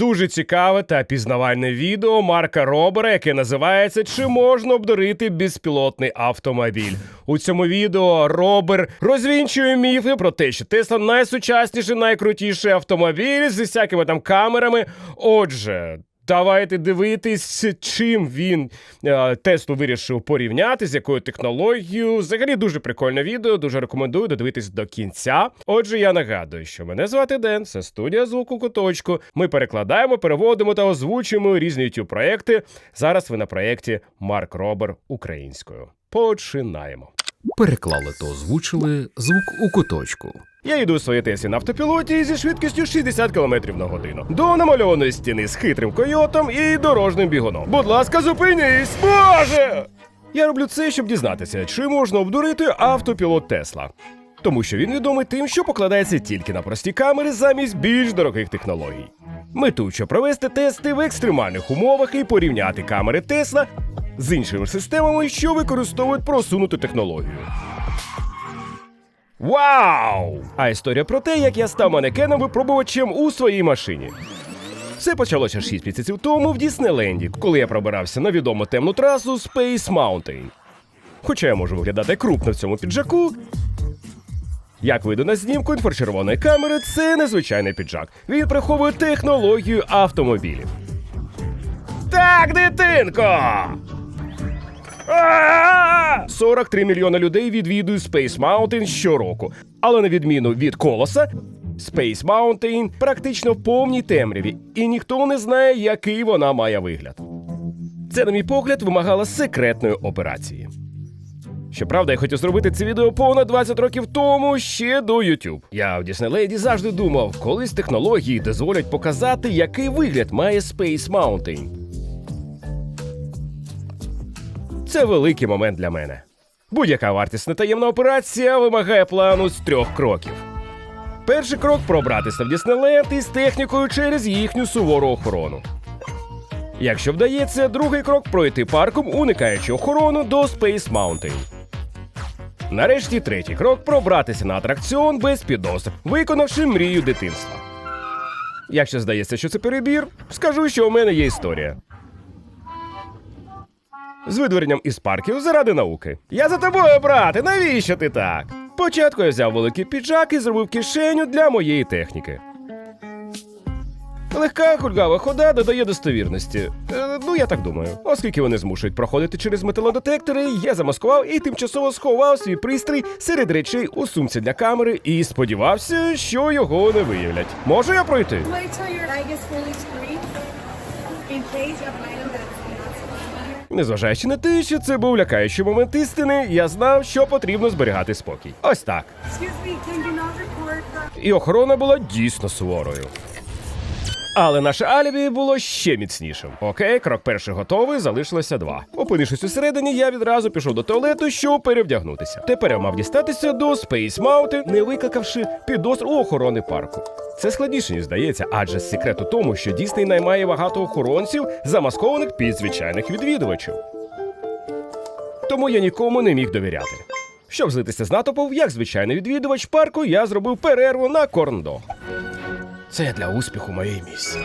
дуже цікаве та пізнавальне відео Марка Робера, яке називається Чи можна обдурити безпілотний автомобіль? У цьому відео Робер розвінчує міфи про те, що Тесла найсучасніший, найкрутіший автомобіль зі всякими там камерами. Отже. Давайте дивитись, чим він е, Теслу вирішив порівняти, з якою технологією. Взагалі дуже прикольне відео, дуже рекомендую додивитись до кінця. Отже, я нагадую, що мене звати Ден, це студія звуку куточку. Ми перекладаємо, переводимо та озвучуємо різні youtube проекти. Зараз ви на проєкті Марк Робер українською. Починаємо. Переклали та озвучили звук у куточку. Я йду у своїй Теслі на автопілоті зі швидкістю 60 км на годину. До намальованої стіни з хитрим койотом і дорожним бігуном. Будь ласка, зупинись! Боже! Я роблю це, щоб дізнатися, чи можна обдурити автопілот Тесла. Тому що він відомий тим, що покладається тільки на прості камери замість більш дорогих технологій. Метуче провести тести в екстремальних умовах і порівняти камери Тесла з іншими системами, що використовують просунуту технологію. Вау! А історія про те, як я став манекеном випробувачем у своїй машині. Все почалося 6 місяців тому в Діснейленді, коли я пробирався на відому темну трасу Space Mountain. Хоча я можу виглядати крупно в цьому піджаку. Як видно на знімку інфрачервоної камери, це незвичайний піджак. Він приховує технологію автомобілів. Так, дитинко! А! 43 мільйони людей відвідують Space Mountain щороку. Але на відміну від колоса, Space Mountain практично в повній темряві, і ніхто не знає, який вона має вигляд. Це, на мій погляд, вимагало секретної операції. Щоправда, я хотів зробити це відео понад 20 років тому ще до YouTube. Я в Діснейленді завжди думав, колись технології дозволять показати, який вигляд має Space Mountain. Це великий момент для мене. Будь-яка вартісна таємна операція вимагає плану з трьох кроків. Перший крок пробратися в Діснейленд із технікою через їхню сувору охорону. Якщо вдається, другий крок пройти парком, уникаючи охорону до Space Mountain. Нарешті третій крок пробратися на атракціон без підозр, виконавши мрію дитинства. Якщо здається, що це перебір, скажу, що у мене є історія. З видворенням із парків заради науки. Я за тобою, брате, навіщо ти так? Спочатку я взяв великий піджак і зробив кишеню для моєї техніки. Легка хульгава хода додає достовірності. Е, ну, я так думаю. Оскільки вони змушують проходити через металодетектори, я замаскував і тимчасово сховав свій пристрій серед речей у сумці для камери і сподівався, що його не виявлять. Можу я пройти? Незважаючи на те, що це був лякаючий момент істини, я знав, що потрібно зберігати спокій. Ось так. І охорона була дійсно суворою. Але наше алібі було ще міцнішим. Окей, крок перший готовий, залишилося два. Опинившись усередині, я відразу пішов до туалету, щоб перевдягнутися. Тепер я мав дістатися до Space Mountain, не викликавши підозр у охорони парку. Це складніше, ніж здається, адже секрет у тому, що Дісней наймає багато охоронців, замаскованих під звичайних відвідувачів. Тому я нікому не міг довіряти. Щоб злитися з натовпом, як звичайний відвідувач парку, я зробив перерву на корндо. Це для успіху моєї місії.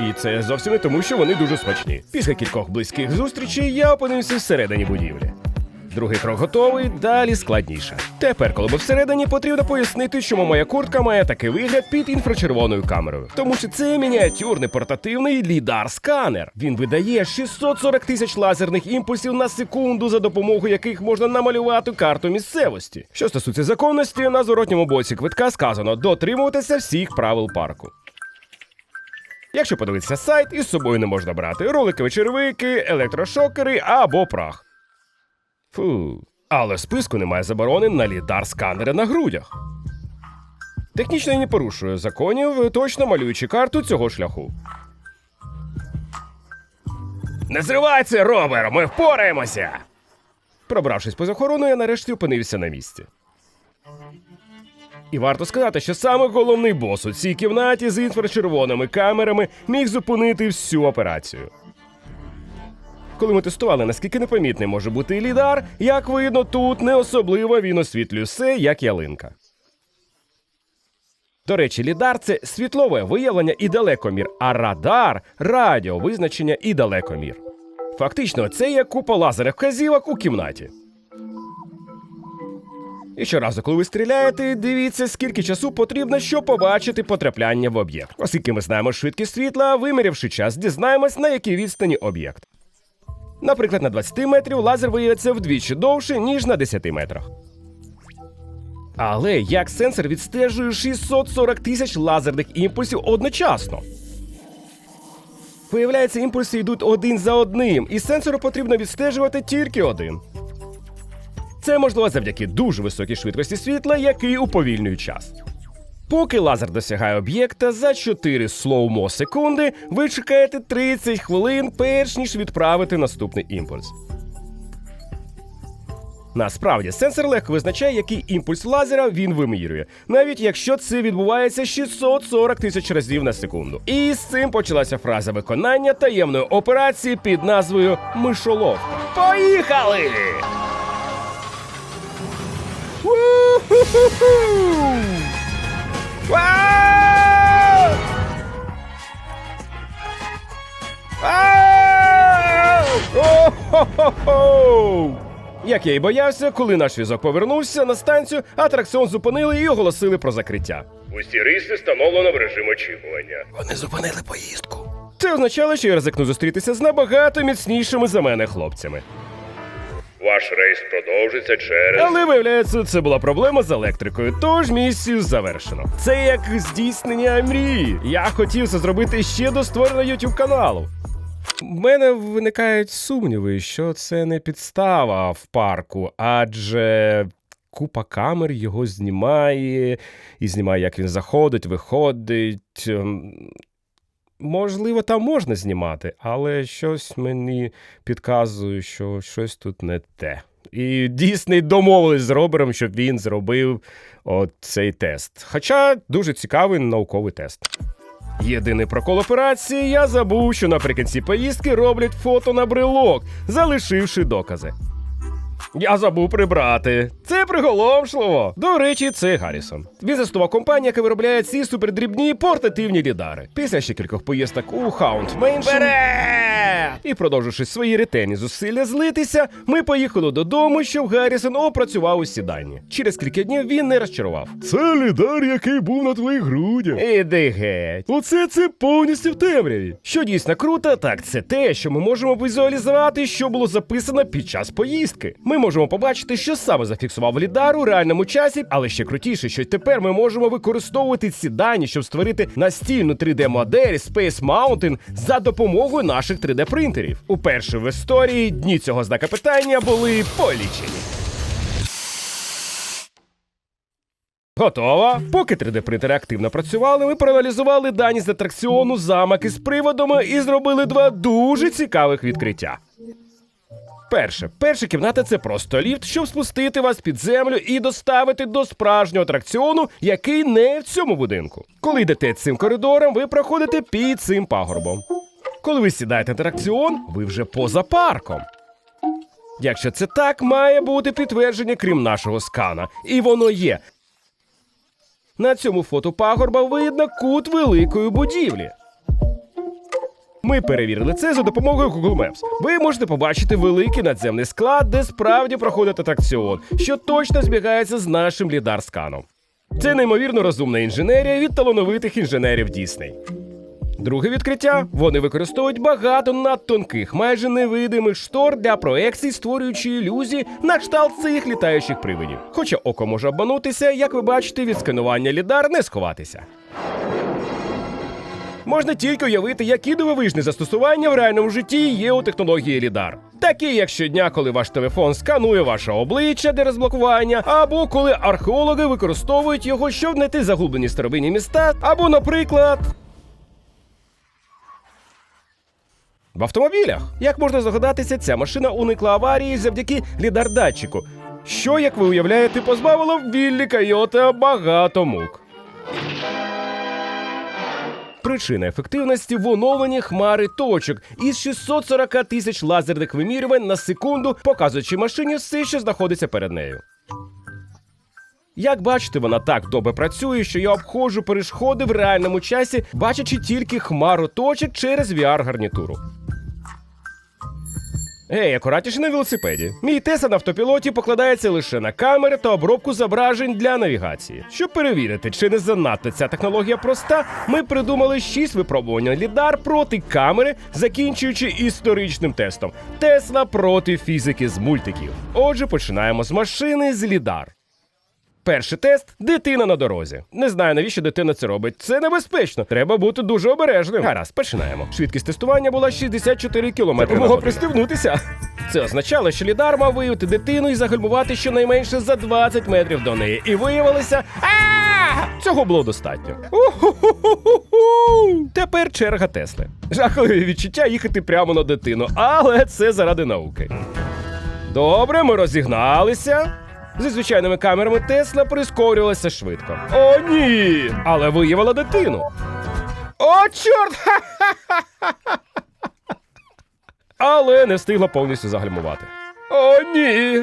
І це зовсім не тому, що вони дуже смачні. Після кількох близьких зустрічей я опинився всередині будівлі. Другий крок готовий, далі складніше. Тепер, коли ми всередині, потрібно пояснити, чому моя куртка має такий вигляд під інфрачервоною камерою. Тому що це мініатюрний портативний лідар-сканер. Він видає 640 тисяч лазерних імпульсів на секунду, за допомогою яких можна намалювати карту місцевості. Що стосується законності, на зворотньому боці квитка сказано дотримуватися всіх правил парку. Якщо подивитися сайт, із собою не можна брати роликові червики, електрошокери або прах. Фу. Але списку немає заборони на лідар сканери на грудях. Технічно я не порушую законів, точно малюючи карту цього шляху. Не зривай це, Робер! Ми впораємося! Пробравшись поза охорону, я нарешті опинився на місці. І варто сказати, що саме головний бос у цій кімнаті з інфрачервоними камерами міг зупинити всю операцію. Коли ми тестували, наскільки непомітний може бути лідар, як видно, тут не особливо він освітлює все, як ялинка. До речі, лідар це світлове виявлення і далекомір, а радар радіовизначення і далекомір. Фактично, це як купа лазерних вказівок у кімнаті. І щоразу, коли ви стріляєте, дивіться, скільки часу потрібно, щоб побачити потрапляння в об'єкт. Оскільки ми знаємо швидкість світла, вимірявши час, дізнаємось, на якій відстані об'єкт. Наприклад, на 20 метрів лазер виявиться вдвічі довше, ніж на 10 метрах. Але як сенсор відстежує 640 тисяч лазерних імпульсів одночасно? Виявляється, імпульси йдуть один за одним, і сенсору потрібно відстежувати тільки один. Це можливо завдяки дуже високій швидкості світла, який уповільнює час. Поки лазер досягає об'єкта за 4 слоумо секунди, ви чекаєте 30 хвилин, перш ніж відправити наступний імпульс. Насправді, сенсор легко визначає, який імпульс лазера він вимірює, навіть якщо це відбувається 640 тисяч разів на секунду. І з цим почалася фраза виконання таємної операції під назвою Мишоловка. Поїхали! У-ху-ху-ху! Вау! Як я і боявся, коли наш візок повернувся на станцію, атракціон зупинили і оголосили про закриття. Усі рейси встановлено в режим очікування. Вони зупинили поїздку. Це означало, що я ризикну зустрітися з набагато міцнішими за мене хлопцями. Ваш рейс продовжиться через. Але виявляється, це була проблема з електрикою, тож місію завершено. Це як здійснення мрії. Я хотів це зробити ще до створення YouTube каналу. У мене виникають сумніви, що це не підстава в парку, адже купа камер його знімає і знімає, як він заходить, виходить. Можливо, там можна знімати, але щось мені підказує, що щось тут не те. І Дійсний домовились з Робером, щоб він зробив цей тест. Хоча дуже цікавий науковий тест. Єдиний прокол операції я забув, що наприкінці поїздки роблять фото на брелок, залишивши докази. Я забув прибрати. Це приголомшливо. До речі, це Гаррісон. Він заснував компанію, яка виробляє ці супердрібні портативні лідари. Після ще кількох поїздок у Хаунт Мейншн і продовживши свої ретельні зусилля злитися, ми поїхали додому, щоб Гаррісон опрацював усі дані. Через кілька днів він не розчарував. Це лідар, який був на твоїх грудях. Іди геть. Оце це повністю в темряві. Що дійсно круто, так це те, що ми можемо візуалізувати, що було записано під час поїздки. Ми можемо побачити, що саме зафіксував лідар у реальному часі, але ще крутіше, що тепер ми можемо використовувати ці дані, щоб створити настільну 3D-модель Space Mountain за допомогою наших 3D-принтерів. Уперше в історії дні цього знака питання були полічені. Готово. Поки 3D-принтери активно працювали, ми проаналізували дані з атракціону замок із приводами і зробили два дуже цікавих відкриття. Перше, перша кімната це просто ліфт, щоб спустити вас під землю і доставити до справжнього атракціону, який не в цьому будинку. Коли йдете цим коридором, ви проходите під цим пагорбом. Коли ви сідаєте на атракціон, ви вже поза парком. Якщо це так, має бути підтвердження, крім нашого скана. І воно є. На цьому фото пагорба видно кут великої будівлі. Ми перевірили це за допомогою Google Maps. Ви можете побачити великий надземний склад, де справді проходить атракціон, що точно збігається з нашим лідар-сканом. Це неймовірно розумна інженерія від талановитих інженерів Дісней. Друге відкриття вони використовують багато надтонких, майже невидимих штор для проекцій, створюючи ілюзії на кшталт цих літаючих привидів. Хоча око може обманутися, як ви бачите, від сканування лідар не сховатися. Можна тільки уявити, які дивовижні застосування в реальному житті є у технології лідар. Такі, як щодня, коли ваш телефон сканує ваше обличчя для розблокування, або коли археологи використовують його, щоб знайти заглублені старовинні міста, або, наприклад. В автомобілях, як можна здогадатися, ця машина уникла аварії завдяки лідар-датчику, що, як ви уявляєте, позбавило Віллі Койота багато мук. Причина ефективності в оновленні хмари точок із 640 тисяч лазерних вимірювань на секунду, показуючи машині все, що знаходиться перед нею. Як бачите, вона так добре працює, що я обходжу перешкоди в реальному часі, бачачи тільки хмару точок через VR-гарнітуру. Ей, акуратніше на велосипеді. Мій Теса на автопілоті покладається лише на камери та обробку зображень для навігації. Щоб перевірити, чи не занадто ця технологія проста, ми придумали шість випробувань лідар проти камери, закінчуючи історичним тестом Тесла проти фізики з мультиків. Отже, починаємо з машини з лідар. Перший тест дитина на дорозі. Не знаю, навіщо дитина це робить. Це небезпечно. Треба бути дуже обережним. Гаразд, починаємо. Швидкість тестування була 64 км. Могло пристебнутися. Це означало, що лідар мав виявити дитину і загальмувати щонайменше за 20 метрів до неї. І виявилося. Цього було достатньо. Тепер черга Тесли. Жахливі відчуття їхати прямо на дитину, але це заради науки. Добре, ми розігналися. Зі звичайними камерами Тесла прискорювалася швидко. О, ні! Але виявила дитину. О, чорт! Але не встигла повністю загальмувати. О, ні!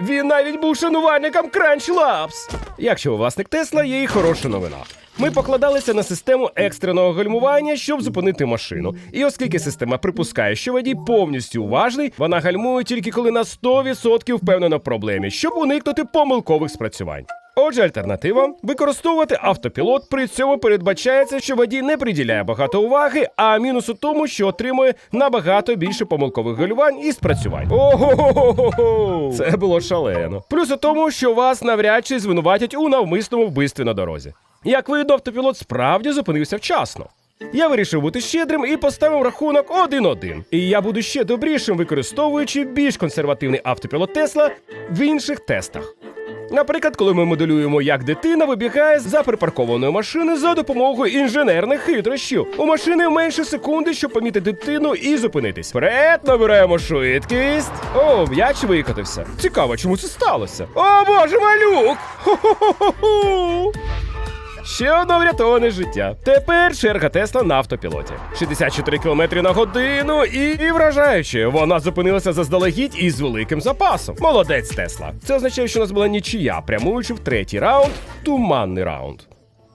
Він навіть був шанувальником Crunch Labs. Якщо ви власник Тесла, є і хороша новина. Ми покладалися на систему екстреного гальмування, щоб зупинити машину. І оскільки система припускає, що водій повністю уважний, вона гальмує тільки коли на 100% впевнена в проблемі, щоб уникнути помилкових спрацювань. Отже, альтернатива використовувати автопілот. При цьому передбачається, що водій не приділяє багато уваги, а мінус у тому, що отримує набагато більше помилкових галювань і спрацювань. Ого, це було шалено. Плюс у тому, що вас навряд чи звинуватять у навмисному вбивстві на дорозі. Як видно, автопілот справді зупинився вчасно. Я вирішив бути щедрим і поставив рахунок 1-1. І я буду ще добрішим, використовуючи більш консервативний автопілот Тесла в інших тестах. Наприклад, коли ми моделюємо, як дитина вибігає за припаркованої машини за допомогою інженерних хитрощів. У машини менше секунди, щоб помітити дитину і зупинитись. Вперед, набираємо швидкість. О, м'яч викотився. Цікаво, чому це сталося. О, боже, малюк! Хо-хо-хо-хо! Ще одне врятоване життя. Тепер черга Тесла на автопілоті. 64 км на годину і, і вражаюче, вона зупинилася заздалегідь із великим запасом. Молодець Тесла. Це означає, що у нас була нічия, прямуючи в третій раунд, туманний раунд.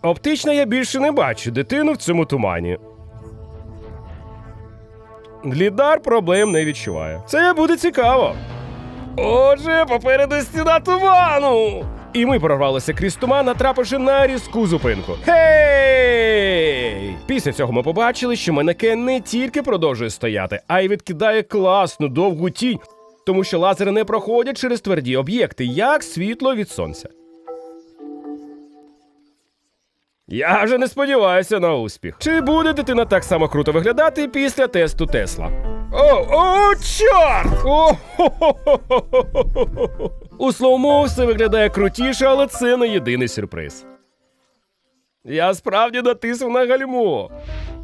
Оптично я більше не бачу дитину в цьому тумані. Лідар проблем не відчуває. Це буде цікаво. Отже, попереду стіна туману. І ми прорвалися крізь туман, натрапивши на різку зупинку. Гей! Після цього ми побачили, що манекен не тільки продовжує стояти, а й відкидає класну довгу тінь, тому що лазери не проходять через тверді об'єкти, як світло від сонця. Я вже не сподіваюся на успіх. Чи буде дитина так само круто виглядати після тесту Тесла? О, о, чорт! О, хо-хо-хо-хо-хо-хо-хо. У слоумо все виглядає крутіше, але це не єдиний сюрприз. Я справді натиснув на гальмо.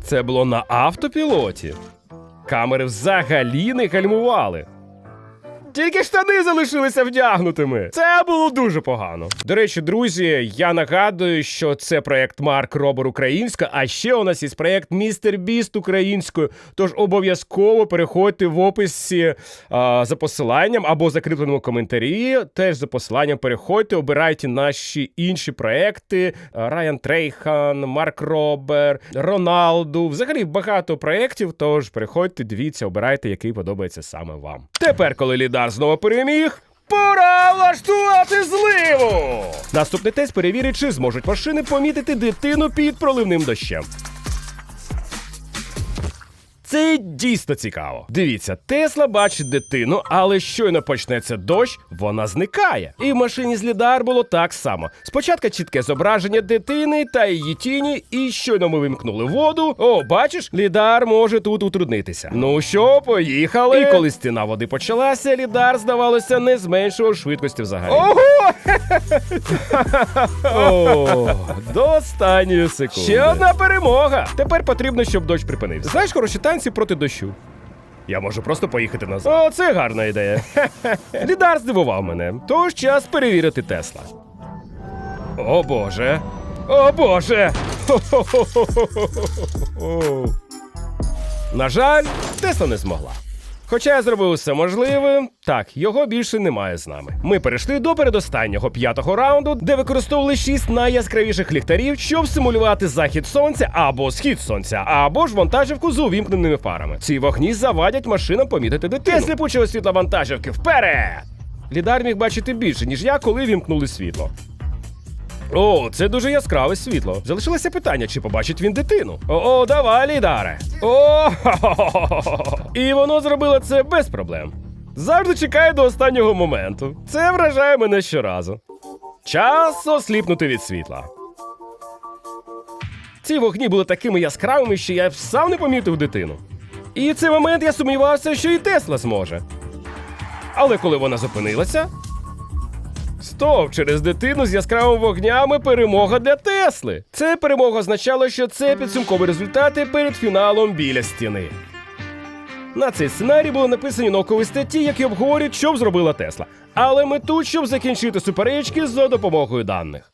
Це було на автопілоті. Камери взагалі не гальмували. Тільки штани залишилися вдягнутими. Це було дуже погано. До речі, друзі, я нагадую, що це проект Марк Робер українська, а ще у нас є проект Містер Біст українською. Тож обов'язково переходьте в описі а, за посиланням або закріпленому коментарі. Теж за посиланням переходьте, обирайте наші інші проекти: Райан Трейхан, Марк Робер, Роналду. Взагалі багато проєктів. Тож переходьте, дивіться, обирайте, який подобається саме вам. Тепер, коли лідар знову переміг. Пора влаштувати зливу! Наступний тест перевірить, чи зможуть машини помітити дитину під проливним дощем. Це дійсно цікаво. Дивіться, Тесла бачить дитину, але щойно почнеться дощ, вона зникає. І в машині з лідар було так само. Спочатку чітке зображення дитини та її тіні, і щойно ми вимкнули воду. О, бачиш, лідар може тут утруднитися. Ну що, поїхали. І коли стіна води почалася, лідар, здавалося, не зменшував швидкості взагалі. Ого! О, до останньої секунди. Ще одна перемога. Тепер потрібно, щоб дощ припинився. Знаєш, хороші танці проти дощу. Я можу просто поїхати назад. О, це гарна ідея. Лідар здивував мене. Тож час перевірити Тесла. О боже. О боже. На жаль, Тесла не змогла. Хоча я зробив усе можливе, так, його більше немає з нами. Ми перейшли до передостаннього п'ятого раунду, де використовували шість найяскравіших ліхтарів, щоб симулювати захід сонця або схід сонця, або ж вантажівку з увімкненими фарами. Ці вогні завадять машинам помітити дитину. Сліпучого світла вантажівки вперед! Лідар міг бачити більше, ніж я, коли вімкнули світло. О, це дуже яскраве світло. Залишилося питання, чи побачить він дитину. О, давай, лідаре. О, і воно зробило це без проблем. Завжди чекає до останнього моменту. Це вражає мене щоразу. Час осліпнути від світла. Ці вогні були такими яскравими, що я сам не помітив дитину. І в цей момент я сумнівався, що і Тесла зможе. Але коли вона зупинилася, Стоп, через дитину з яскравими вогнями перемога для Тесли. Це перемога означало, що це підсумкові результати перед фіналом біля стіни. На цей сценарій були написані наукові статті, які обговорюють, що б зробила Тесла. Але ми тут, щоб закінчити суперечки за допомогою даних.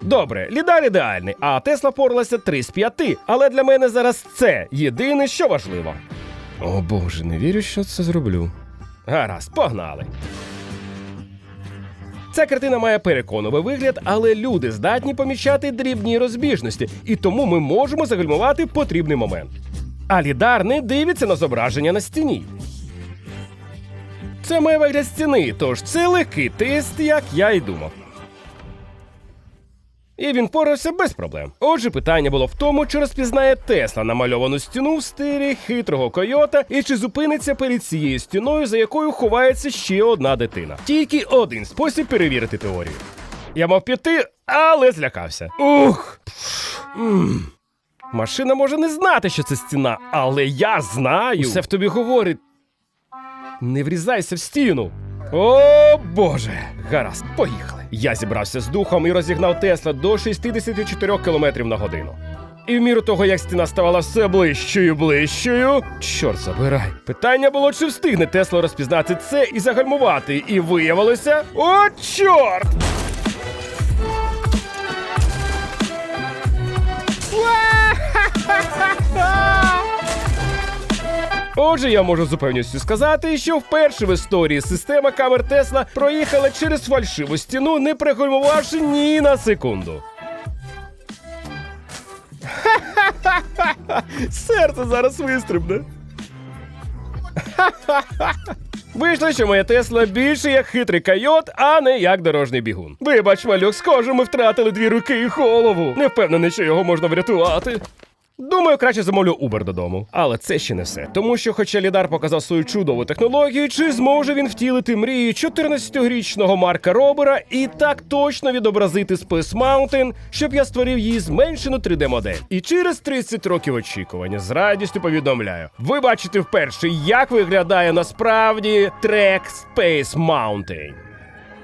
Добре, лідар ідеальний, а Тесла впоралася 3 з 5. Але для мене зараз це єдине, що важливо. О боже, не вірю, що це зроблю. Гаразд, погнали. Ця картина має переконливий вигляд, але люди здатні помічати дрібні розбіжності, і тому ми можемо загальмувати потрібний момент. А лідар не дивиться на зображення на стіні. Це має вигляд стіни, тож це легкий тест, як я й думав. І він порався без проблем. Отже, питання було в тому, чи розпізнає Тесла намальовану стіну в стилі хитрого койота, і чи зупиниться перед цією стіною, за якою ховається ще одна дитина. Тільки один спосіб перевірити теорію. Я мав піти, але злякався. Ух. М. Машина може не знати, що це стіна, але я знаю. Все в тобі говорить. Не врізайся в стіну. О боже! Гаразд, поїхали. Я зібрався з духом і розігнав Тесла до 64 км на годину. І в міру того, як стіна ставала все ближчою і ближчою. Чорт забирай. Питання було, чи встигне Тесла розпізнати це і загальмувати. І виявилося. О, чорт! Отже, я можу з упевненістю сказати, що вперше в історії система камер Тесла проїхала через фальшиву стіну, не пригальмувавши ні на секунду. Серце зараз вистрибне. Вийшло, що моя Тесла більше як хитрий койот, а не як дорожній бігун. Вибач, малюк, схоже, ми втратили дві руки і голову. Не впевнений, що його можна врятувати. Думаю, краще замовлю Uber додому. Але це ще не все. Тому що, хоча Лідар показав свою чудову технологію, чи зможе він втілити мрії 14-річного Марка Робера і так точно відобразити Space Mountain, щоб я створив її зменшену 3D-модель. І через 30 років очікування з радістю повідомляю. Ви бачите вперше, як виглядає насправді трек Space Mountain.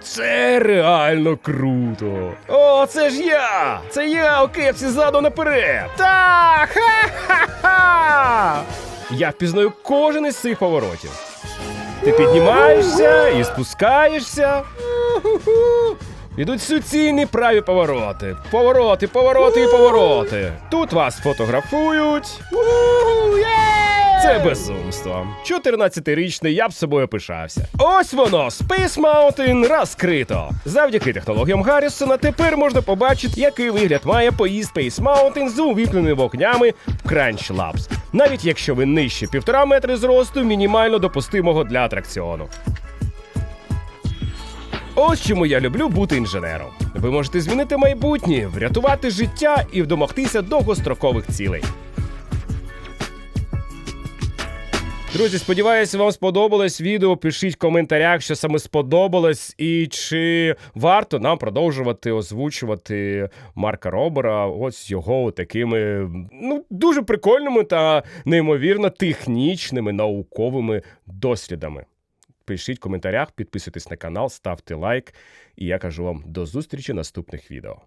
Це реально круто. О, це ж я! Це я у кепсі ззаду наперед! Так! Ха-ха-ха! Я впізнаю кожен із цих поворотів. Ти піднімаєшся і спускаєшся. Ідуть суцільні праві повороти. Повороти, повороти і повороти. Тут вас фотографують. Це безумство. 14-річний я б собою пишався. Ось воно, Space Mountain розкрито. Завдяки технологіям Гаррісона тепер можна побачити, який вигляд має поїзд Space Mountain з увімкненими вогнями в Crunch Labs. Навіть якщо ви нижче півтора метри зросту, мінімально допустимого для атракціону. Ось чому я люблю бути інженером. Ви можете змінити майбутнє, врятувати життя і домогтися довгострокових цілей. Друзі, сподіваюся, вам сподобалось відео. Пишіть в коментарях, що саме сподобалось, і чи варто нам продовжувати озвучувати Марка Робера. Ось його такими ну дуже прикольними та неймовірно технічними науковими дослідами. Пишіть в коментарях, підписуйтесь на канал, ставте лайк. І я кажу вам до зустрічі наступних відео.